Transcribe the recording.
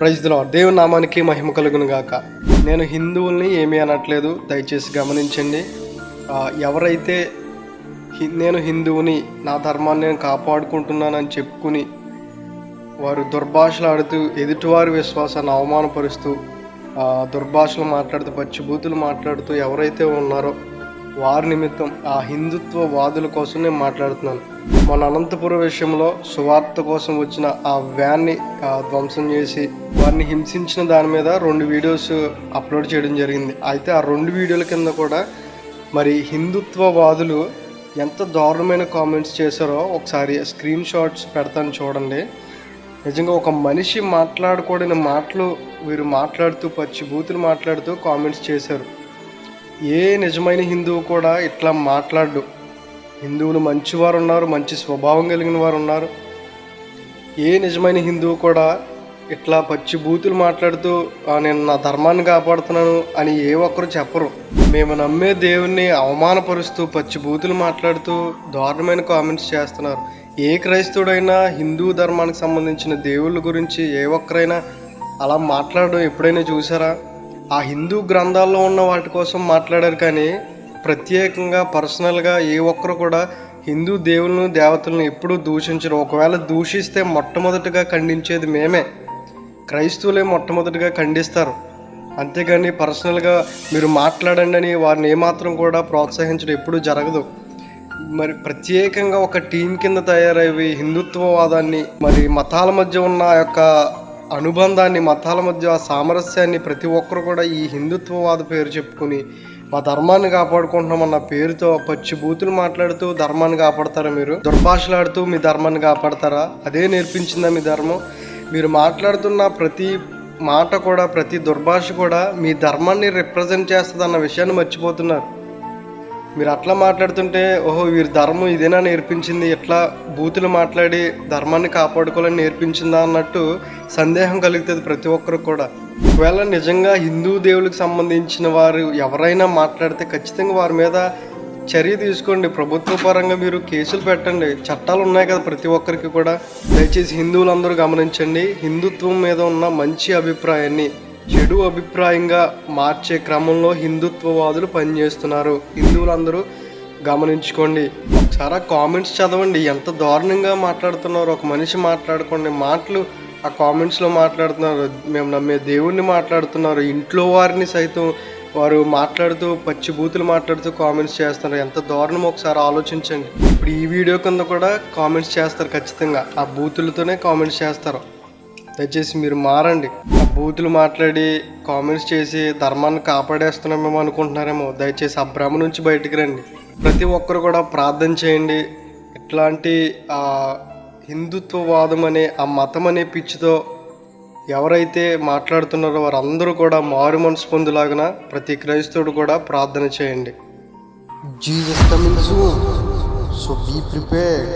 ప్రజలో దేవుని నామానికి మహిమ కలుగును గాక. నేను హిందువుల్ని ఏమీ అనట్లేదు. దయచేసి గమనించండి. ఎవరైతే నేను హిందువుని నా ధర్మాన్ని నేను కాపాడుకుంటున్నానని చెప్పుకుని వారు దుర్భాషలాడుతూ ఎదుటివారి విశ్వాసాన్ని అవమానపరుస్తూ దుర్భాషలు మాట్లాడుతూ పచ్చిబూతులు మాట్లాడుతూ ఎవరైతే ఉన్నారో వారి నిమిత్తం ఆ హిందుత్వ వాదుల కోసం నేను మాట్లాడుతున్నాను. మన అనంతపురం విషయంలో సువార్త కోసం వచ్చిన ఆ వ్యాన్ని ధ్వంసం చేసి వారిని హింసించిన దాని మీద రెండు వీడియోస్ అప్లోడ్ చేయడం జరిగింది. అయితే ఆ రెండు వీడియోల కింద కూడా మరి హిందుత్వవాదులు ఎంత దారుణమైన కామెంట్స్ చేశారో ఒకసారి స్క్రీన్ షాట్స్ పెడతాను చూడండి. నిజంగా ఒక మనిషి మాట్లాడకూడని మాటలు వీరు మాట్లాడుతూ పచ్చి బూతులు మాట్లాడుతూ కామెంట్స్ చేశారు. ఏ నిజమైన హిందువు కూడా ఇట్లా మాట్లాడు హిందువులు మంచివారు ఉన్నారు మంచి స్వభావం కలిగిన వారు ఉన్నారు ఏ నిజమైన హిందువు కూడా ఇట్లా పచ్చి బూతులు మాట్లాడుతూ నేను నా ధర్మాన్ని కాపాడుతున్నాను అని ఏ ఒక్కరు చెప్పరు. మేము నమ్మే దేవుణ్ణి అవమానపరుస్తూ పచ్చి బూతులు మాట్లాడుతూ దారుణమైన కామెంట్స్ చేస్తున్నారు. ఏ క్రైస్తవుడైనా హిందూ ధర్మానికి సంబంధించిన దేవుళ్ళ గురించి ఏ ఒక్కరైనా అలా మాట్లాడడం ఎప్పుడైనా చూసారా? ఆ హిందూ గ్రంథాల్లో ఉన్న వాటి కోసం మాట్లాడారు కానీ ప్రత్యేకంగా పర్సనల్గా ఏ ఒక్కరు కూడా హిందూ దేవుళ్ళను దేవతలను ఎప్పుడూ దూషించరు. ఒకవేళ దూషిస్తే మొట్టమొదటిగా ఖండించేది మేమే. క్రైస్తవులే మొట్టమొదటిగా ఖండిస్తారు. అంతేగాని పర్సనల్గా మీరు మాట్లాడండి అని వారిని ఏమాత్రం కూడా ప్రోత్సహించడం ఎప్పుడూ జరగదు. మరి ప్రత్యేకంగా ఒక టీం కింద తయారయ్యి హిందుత్వవాదాన్ని మరి మతాల మధ్య ఉన్న యొక్క అనుబంధాన్ని మతాల మధ్య ఆ సామరస్యాన్ని ప్రతి ఒక్కరు కూడా ఈ హిందుత్వవాద పేరు చెప్పుకుని మా ధర్మాన్ని కాపాడుకుంటున్నామన్న పేరుతో పచ్చి బూతులు మాట్లాడుతూ ధర్మాన్ని కాపాడతారా మీరు? దుర్భాషలాడుతూ మీ ధర్మాన్ని కాపాడతారా? అదే నేర్పించిందా మీ ధర్మం? మీరు మాట్లాడుతున్న ప్రతి మాట కూడా ప్రతి దుర్భాష కూడా మీ ధర్మాన్ని రిప్రజెంట్ చేస్తుందన్న విషయాన్ని మర్చిపోతున్నారు. మీరు అట్లా మాట్లాడుతుంటే ఓహో వీరి ధర్మం ఇదేనా నేర్పించింది? ఎట్లా బూతులు మాట్లాడి ధర్మాన్ని కాపాడుకోవాలని నేర్పించిందా అన్నట్టు సందేహం కలుగుతుంది ప్రతి ఒక్కరికి కూడా. ఒకవేళ నిజంగా హిందూ దేవులకు సంబంధించిన వారు ఎవరైనా మాట్లాడితే ఖచ్చితంగా వారి మీద చర్య తీసుకోండి. ప్రభుత్వ పరంగా మీరు కేసులు పెట్టండి. చట్టాలు ఉన్నాయి కదా ప్రతి ఒక్కరికి కూడా. దయచేసి హిందువులందరూ గమనించండి. హిందుత్వం మీద ఉన్న మంచి అభిప్రాయాన్ని చెడు అభిప్రాయంగా మార్చే క్రమంలో హిందుత్వవాదులు పనిచేస్తున్నారు. హిందువులందరూ గమనించుకోండి. చాలా కామెంట్స్ చదవండి. ఎంత దారుణంగా మాట్లాడుతున్నారు. ఒక మనిషి మాట్లాడుకోండి మాటలు ఆ కామెంట్స్లో మాట్లాడుతున్నారు. మేము నమ్మే దేవుణ్ణి మాట్లాడుతున్నారు. ఇంట్లో వారిని సైతం వారు మాట్లాడుతూ పచ్చి బూతులు మాట్లాడుతూ కామెంట్స్ చేస్తున్నారు. ఎంత దారుణం ఒకసారి ఆలోచించండి. ఇప్పుడు ఈ వీడియో కింద కూడా కామెంట్స్ చేస్తారు ఖచ్చితంగా. ఆ బూతులతోనే కామెంట్స్ చేస్తారు. దయచేసి మీరు మారండి. బూతులు మాట్లాడి కామెంట్స్ చేసి ధర్మాన్ని కాపాడేస్తున్నామేమో అనుకుంటున్నారేమో. దయచేసి ఆ భ్రమ నుంచి బయటికి రండి. ప్రతి ఒక్కరు కూడా ప్రార్థన చేయండి. ఇట్లాంటి హిందుత్వవాదం అనే ఆ మతం అనే పిచ్చితో ఎవరైతే మాట్లాడుతున్నారో వారందరూ కూడా మారు మనసు పొందులాగిన ప్రతి క్రైస్తవుడు కూడా ప్రార్థన చేయండి. Jesus coming soon so be prepared